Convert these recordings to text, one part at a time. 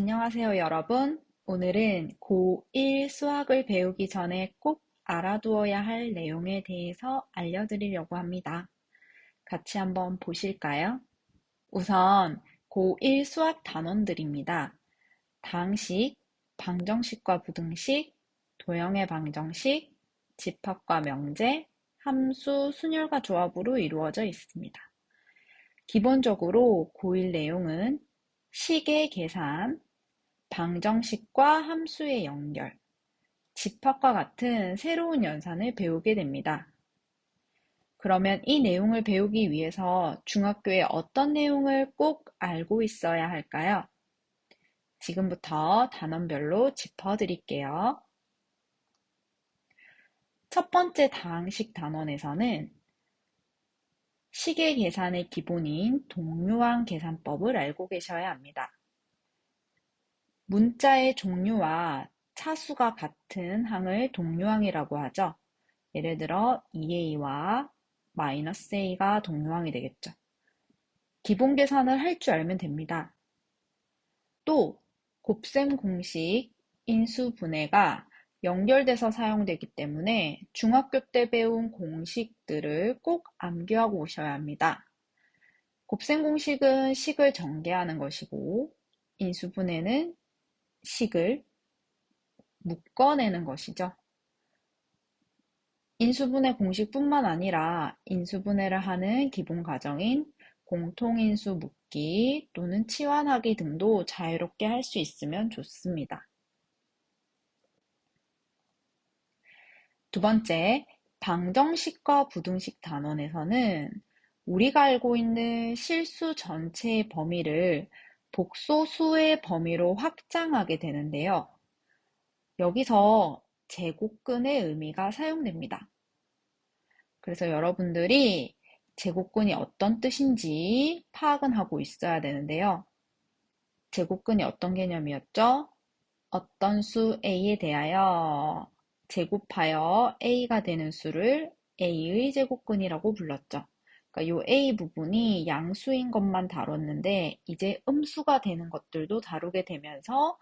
안녕하세요, 여러분. 오늘은 고1 수학을 배우기 전에 꼭 알아두어야 할 내용에 대해서 알려드리려고 합니다. 같이 한번 보실까요? 우선 고1 수학 단원들입니다. 당식, 방정식과 부등식, 도형의 방정식, 집합과 명제, 함수, 순열과 조합으로 이루어져 있습니다. 기본적으로 고1 내용은 식의 계산, 방정식과 함수의 연결, 집합과 같은 새로운 연산을 배우게 됩니다. 그러면 이 내용을 배우기 위해서 중학교에 어떤 내용을 꼭 알고 있어야 할까요? 지금부터 단원별로 짚어드릴게요. 첫 번째 다항식 단원에서는 시계 계산의 기본인 동류항 계산법을 알고 계셔야 합니다. 문자의 종류와 차수가 같은 항을 동류항이라고 하죠. 예를 들어 2a와 마이너스 a가 동류항이 되겠죠. 기본 계산을 할 줄 알면 됩니다. 또 곱셈 공식 인수 분해가 연결돼서 사용되기 때문에 중학교 때 배운 공식들을 꼭 암기하고 오셔야 합니다. 곱셈 공식은 식을 전개하는 것이고 인수분해는 식을 묶어내는 것이죠. 인수분해 공식뿐만 아니라 인수분해를 하는 기본 과정인 공통인수 묶기 또는 치환하기 등도 자유롭게 할 수 있으면 좋습니다. 두 번째, 방정식과 부등식 단원에서는 우리가 알고 있는 실수 전체의 범위를 복소수의 범위로 확장하게 되는데요. 여기서 제곱근의 의미가 사용됩니다. 그래서 여러분들이 제곱근이 어떤 뜻인지 파악은 하고 있어야 되는데요. 제곱근이 어떤 개념이었죠? 어떤 수 A에 대하여 제곱하여 a가 되는 수를 a의 제곱근이라고 불렀죠. 그러니까 요 a 부분이 양수인 것만 다뤘는데 이제 음수가 되는 것들도 다루게 되면서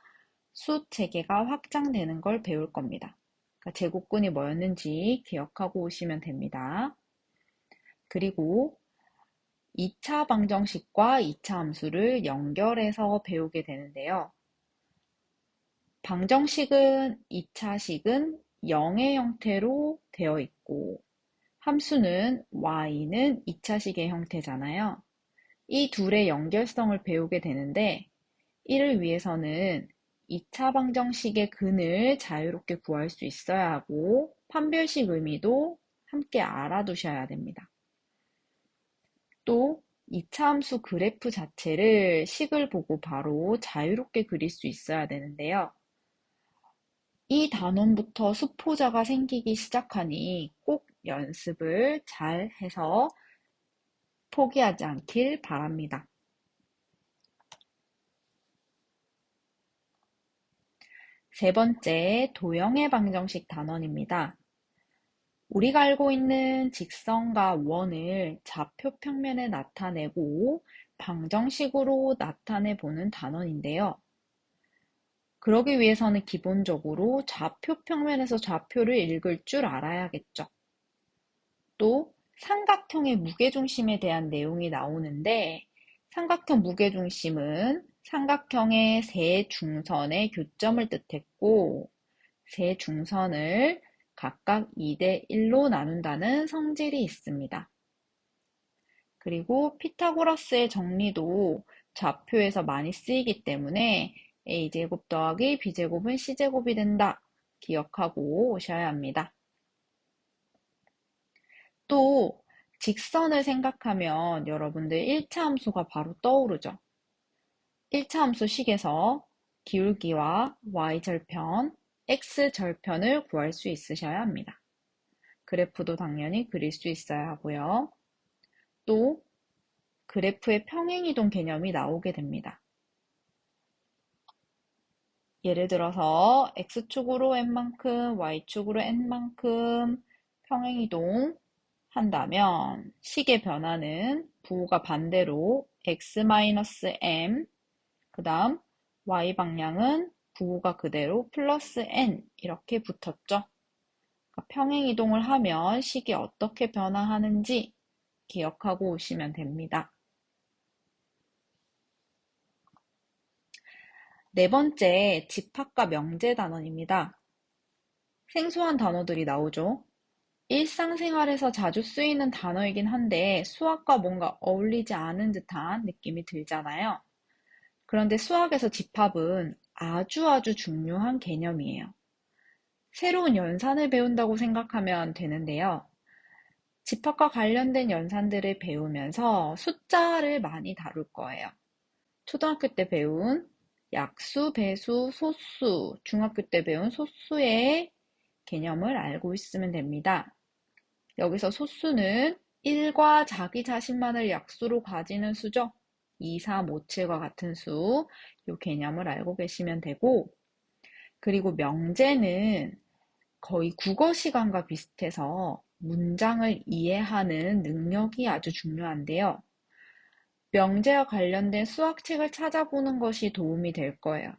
수 체계가 확장되는 걸 배울 겁니다. 그러니까 제곱근이 뭐였는지 기억하고 오시면 됩니다. 그리고 2차 방정식과 2차 함수를 연결해서 배우게 되는데요. 방정식은 2차식은 0의 형태로 되어 있고 함수는 y는 2차식의 형태잖아요. 이 둘의 연결성을 배우게 되는데 이를 위해서는 2차 방정식의 근을 자유롭게 구할 수 있어야 하고 판별식 의미도 함께 알아두셔야 됩니다. 또 2차 함수 그래프 자체를 식을 보고 바로 자유롭게 그릴 수 있어야 되는데요. 이 단원부터 수포자가 생기기 시작하니 꼭 연습을 잘 해서 포기하지 않길 바랍니다. 세 번째, 도형의 방정식 단원입니다. 우리가 알고 있는 직선과 원을 좌표 평면에 나타내고 방정식으로 나타내 보는 단원인데요. 그러기 위해서는 기본적으로 좌표 평면에서 좌표를 읽을 줄 알아야겠죠. 또 삼각형의 무게중심에 대한 내용이 나오는데 삼각형 무게중심은 삼각형의 세 중선의 교점을 뜻했고 세 중선을 각각 2대 1로 나눈다는 성질이 있습니다. 그리고 피타고라스의 정리도 좌표에서 많이 쓰이기 때문에 a제곱 더하기 b제곱은 c제곱이 된다. 기억하고 오셔야 합니다. 또 직선을 생각하면 여러분들 1차 함수가 바로 떠오르죠. 1차 함수 식에서 기울기와 y절편, x절편을 구할 수 있으셔야 합니다. 그래프도 당연히 그릴 수 있어야 하고요. 또 그래프의 평행이동 개념이 나오게 됩니다. 예를 들어서 x축으로 n만큼, y축으로 n만큼 평행이동 한다면 식의 변화는 부호가 반대로 x-m 그 다음 y 방향은 부호가 그대로 플러스 n 이렇게 붙었죠. 그러니까 평행 이동을 하면 식이 어떻게 변화하는지 기억하고 오시면 됩니다. 네 번째, 집합과 명제 단원입니다. 생소한 단어들이 나오죠. 일상생활에서 자주 쓰이는 단어이긴 한데 수학과 뭔가 어울리지 않은 듯한 느낌이 들잖아요. 그런데 수학에서 집합은 아주 아주 중요한 개념이에요. 새로운 연산을 배운다고 생각하면 되는데요. 집합과 관련된 연산들을 배우면서 숫자를 많이 다룰 거예요. 초등학교 때 배운 약수, 배수, 소수, 중학교 때 배운 소수의 개념을 알고 있으면 됩니다. 여기서 소수는 1과 자기 자신만을 약수로 가지는 수죠. 2, 3, 5, 7과 같은 수, 이 개념을 알고 계시면 되고, 그리고 명제는 거의 국어 시간과 비슷해서 문장을 이해하는 능력이 아주 중요한데요. 명제와 관련된 수학책을 찾아보는 것이 도움이 될 거예요.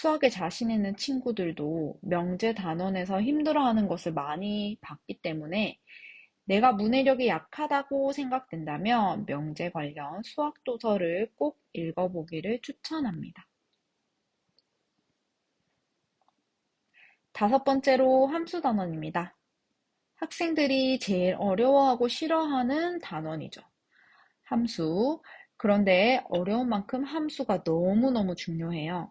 수학에 자신 있는 친구들도 명제 단원에서 힘들어하는 것을 많이 봤기 때문에 내가 문해력이 약하다고 생각된다면 명제 관련 수학 도서를 꼭 읽어보기를 추천합니다. 다섯 번째로 함수 단원입니다. 학생들이 제일 어려워하고 싫어하는 단원이죠. 함수. 그런데 어려운 만큼 함수가 너무너무 중요해요.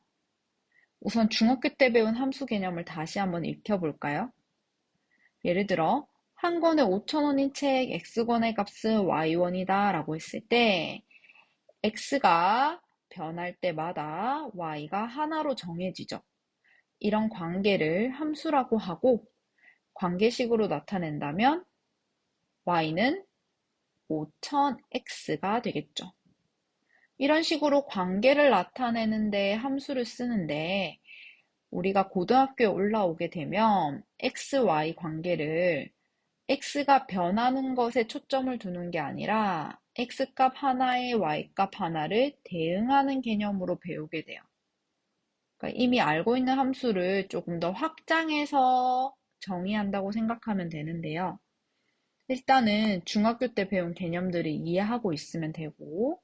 우선 중학교 때 배운 함수 개념을 다시 한번 익혀볼까요? 예를 들어 한 권에 5천원인 책 x권의 값은 y원이다 라고 했을 때 x가 변할 때마다 y가 하나로 정해지죠. 이런 관계를 함수라고 하고 관계식으로 나타낸다면 y는 5000x가 되겠죠. 이런 식으로 관계를 나타내는데 함수를 쓰는데 우리가 고등학교에 올라오게 되면 x, y 관계를 x가 변하는 것에 초점을 두는 게 아니라 x값 하나에 y값 하나를 대응하는 개념으로 배우게 돼요. 그러니까 이미 알고 있는 함수를 조금 더 확장해서 정의한다고 생각하면 되는데요. 일단은 중학교 때 배운 개념들을 이해하고 있으면 되고,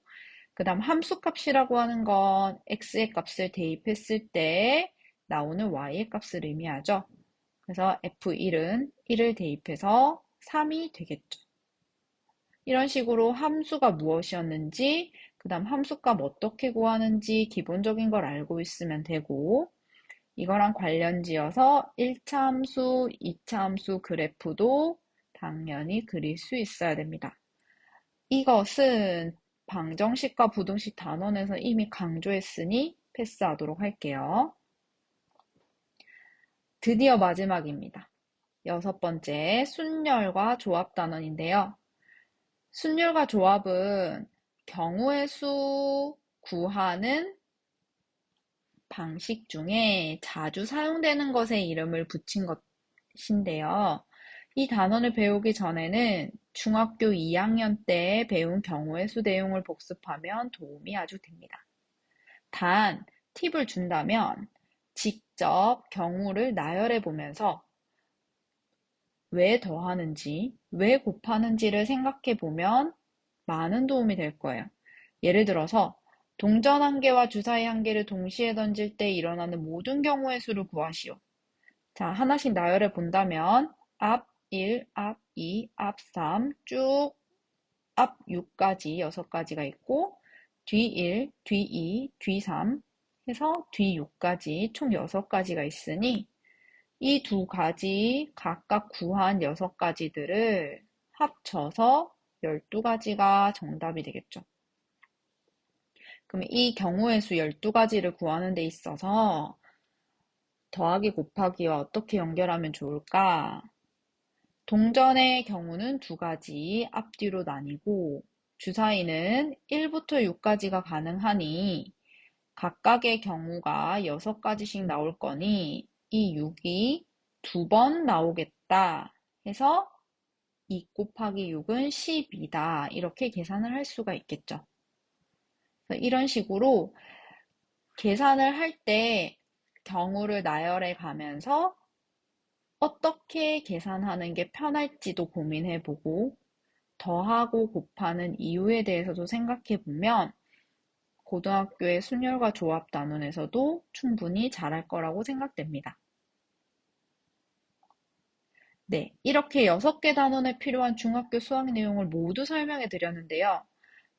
그 다음 함수값이라고 하는 건 x의 값을 대입했을 때 나오는 y의 값을 의미하죠. 그래서 f1은 1을 대입해서 3이 되겠죠. 이런 식으로 함수가 무엇이었는지, 그 다음 함수값 어떻게 구하는지 기본적인 걸 알고 있으면 되고, 이거랑 관련 지어서 1차 함수, 2차 함수 그래프도 당연히 그릴 수 있어야 됩니다. 이것은 방정식과 부등식 단원에서 이미 강조했으니 패스하도록 할게요. 드디어 마지막입니다. 여섯 번째, 순열과 조합 단원인데요. 순열과 조합은 경우의 수 구하는 방식 중에 자주 사용되는 것에 이름을 붙인 것인데요. 이 단원을 배우기 전에는 중학교 2학년 때 배운 경우의 수 내용을 복습하면 도움이 아주 됩니다. 단, 팁을 준다면 직접 경우를 나열해 보면서 왜 더하는지, 왜 곱하는지를 생각해 보면 많은 도움이 될 거예요. 예를 들어서 동전 한 개와 주사위 한 개를 동시에 던질 때 일어나는 모든 경우의 수를 구하시오. 자, 하나씩 나열해 본다면 앞 1, 앞 2, 앞 3, 쭉 앞 6까지 6가지가 있고 뒤 1, 뒤 2, 뒤 3 해서 뒤 6까지 총 6가지가 있으니 이 두 가지 각각 구한 6가지들을 합쳐서 12가지가 정답이 되겠죠. 그럼 이 경우의 수 12가지를 구하는 데 있어서 더하기 곱하기와 어떻게 연결하면 좋을까? 동전의 경우는 두 가지 앞뒤로 나뉘고 주사위는 1부터 6까지가 가능하니 각각의 경우가 6가지씩 나올 거니 이 6이 두 번 나오겠다 해서 2 곱하기 6은 12다 이렇게 계산을 할 수가 있겠죠. 이런 식으로 계산을 할 때 경우를 나열해 가면서 어떻게 계산하는 게 편할지도 고민해 보고 더하고 곱하는 이유에 대해서도 생각해 보면 고등학교의 순열과 조합 단원에서도 충분히 잘할 거라고 생각됩니다. 네, 이렇게 6개 단원에 필요한 중학교 수학 내용을 모두 설명해 드렸는데요.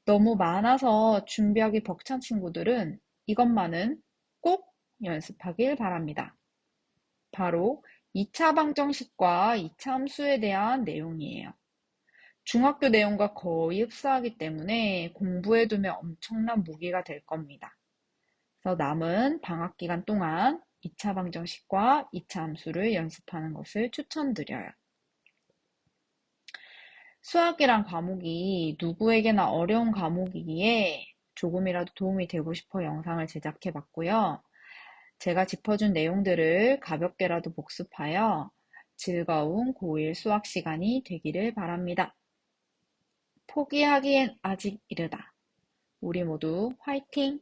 너무 많아서 준비하기 벅찬 친구들은 이것만은 꼭 연습하길 바랍니다. 바로 2차 방정식과 2차 함수에 대한 내용이에요. 중학교 내용과 거의 흡사하기 때문에 공부해두면 엄청난 무기가 될 겁니다. 그래서 남은 방학 기간 동안 2차 방정식과 2차 함수를 연습하는 것을 추천드려요. 수학이란 과목이 누구에게나 어려운 과목이기에 조금이라도 도움이 되고 싶어 영상을 제작해 봤고요. 제가 짚어준 내용들을 가볍게라도 복습하여 즐거운 고1 수학 시간이 되기를 바랍니다. 포기하기엔 아직 이르다. 우리 모두 화이팅!